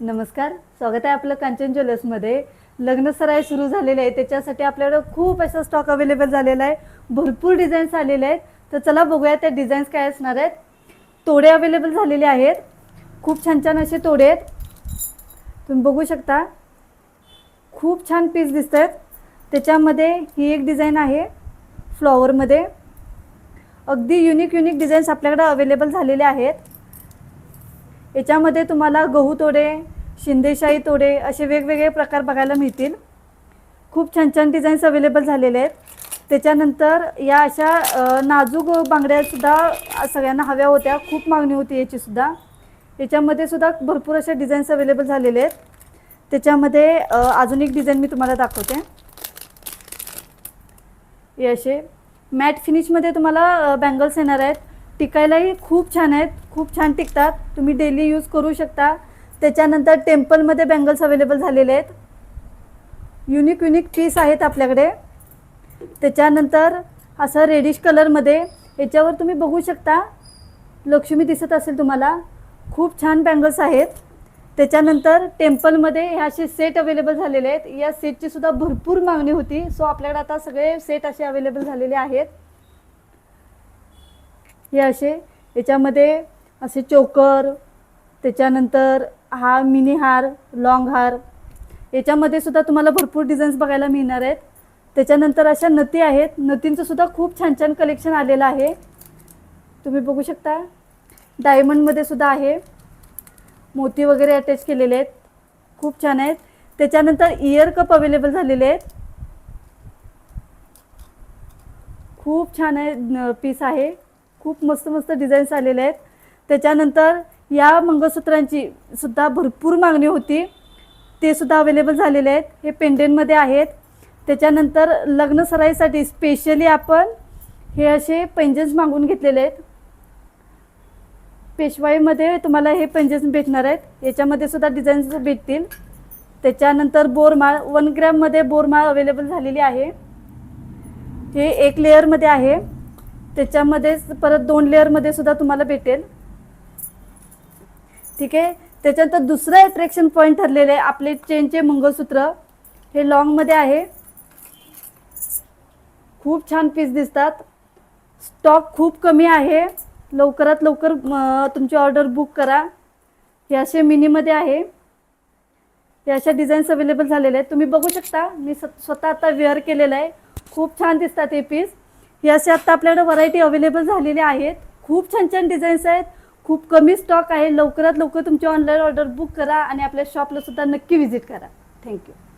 नमस्कार. स्वागत आहे आपलं कांचन ज्वेलर्समध्ये लग्न सराई सुरू झालेले आहे त्याच्यासाठी आपल्याकडं खूप असा स्टॉक अवेलेबल झालेला आहे. भरपूर डिझाईन्स आलेले आहेत. तर चला बघूया त्या डिझाईन्स काय असणार आहेत. तोडे अवेलेबल झालेले आहेत. खूप छान छान असे तोडे आहेत. तुम्ही बघू शकता. खूप छान पीस दिसत आहेत त्याच्यामध्ये ही एक डिझाईन आहे. फ्लॉवरमध्ये अगदी युनिक युनिक डिझाईन्स आपल्याकडं अवेलेबल झालेले आहेत. याच्यामध्ये तुम्हाला गहू तोडे शिंदेशाही तोडे असे वेगवेगळे प्रकार बघायला मिळतील. खूप छान छान डिझाईन्स अवेलेबल झालेले आहेत. त्याच्यानंतर या अशा नाजूक बांगड्यासुद्धा सगळ्यांना हव्या होत्या. खूप मागणी होती याचीसुद्धा याच्यामध्ये सुद्धा भरपूर अशा डिझाईन्स अवेलेबल झालेले आहेत. त्याच्यामध्ये अजून एक डिझाईन मी तुम्हाला दाखवते. हे असे मॅट फिनिशमध्ये तुम्हाला बँगल्स येणार आहेत. टिकायलाही खूप छान आहेत. खूप छान टिकतात. तुम्ही डेली यूज करू शकता. त्याच्यानंतर टेम्पलमध्ये बँगल्स अवेलेबल झालेले आहेत. युनिक युनिक पीस आहेत आपल्याकडे. त्याच्यानंतर असं रेडिश कलरमध्ये याच्यावर तुम्ही बघू शकता. लक्ष्मी दिसत असेल तुम्हाला. खूप छान बँगल्स आहेत. त्याच्यानंतर टेम्पलमध्ये हे असे सेट अवेलेबल झालेले आहेत. या सेटची सुद्धा भरपूर मागणी होती. सो आपल्याकडे आता सगळे सेट असे अवेलेबल झालेले आहेत. हे असे याच्यामध्ये असे चोकर त्याच्यानंतर हा मिनी हार लॉंग हार याच्यामध्ये सुद्धा तुम्हाला भरपूर डिझाईन्स बघायला मिळणार आहेत. त्याच्यानंतर अशा नती आहेत. नतींचं सुद्धा खूप छान छान कलेक्शन आलेलं आहे. तुम्ही बघू शकता. डायमंडमध्ये सुद्धा आहे. मोती वगैरे अटॅच केलेले आहेत. खूप छान आहेत. त्याच्यानंतर इयर कप अवेलेबल झालेले आहेत. खूप छान आहे पीस आहे. खूप मस्त मस्त डिझाईन्स आलेले आहेत. त्याच्यानंतर या मंगळसूत्रांची सुद्धा भरपूर मागणी होती. ते सुद्धा अवेलेबल झालेले आहेत. हे पेंडेंटमध्ये आहेत. त्याच्यानंतर लग्न सराईसाठी स्पेशली आपण हे असे पेंजन्स मागून घेतलेले आहेत. पेशवाईमध्ये तुम्हाला हे पेंजन्स भेटणार आहेत. याच्यामध्ये सुद्धा डिझाईन्स भेटतील. त्याच्यानंतर बोरमाळ वन ग्रॅममध्ये बोरमाळ अवेलेबल झालेली आहे. हे एक लेअरमध्ये आहे. त्याच्यामध्येच परत दोन लेअरमध्ये सुद्धा तुम्हाला भेटेल. ठीक आहे? त्याच्यानंतर दुसरं अट्रॅक्शन पॉईंट ठरलेलं आहे आपले चेनचे मंगळसूत्र. हे लॉंगमध्ये आहे. खूप छान पीस दिसतात. स्टॉक खूप कमी आहे. लवकरात लवकर तुमची ऑर्डर बुक करा. हे असे मिनीमध्ये आहे. हे अशा डिझाईन्स अवेलेबल झालेले आहेत. तुम्ही बघू शकता मी स स्वतः आता वेअर केलेलं आहे. खूप छान दिसतात हे पीस हे असे आत्ता आपल्याकडे व्हरायटी अवेलेबल झालेल्या आहेत. खूप छान छान डिझाईन्स आहेत. खूप कमी स्टॉक आहे. लवकरात लवकर तुमची ऑनलाईन ऑर्डर बुक करा आणि आपल्या शॉपला सुद्धा नक्की व्हिजिट करा. थँक्यू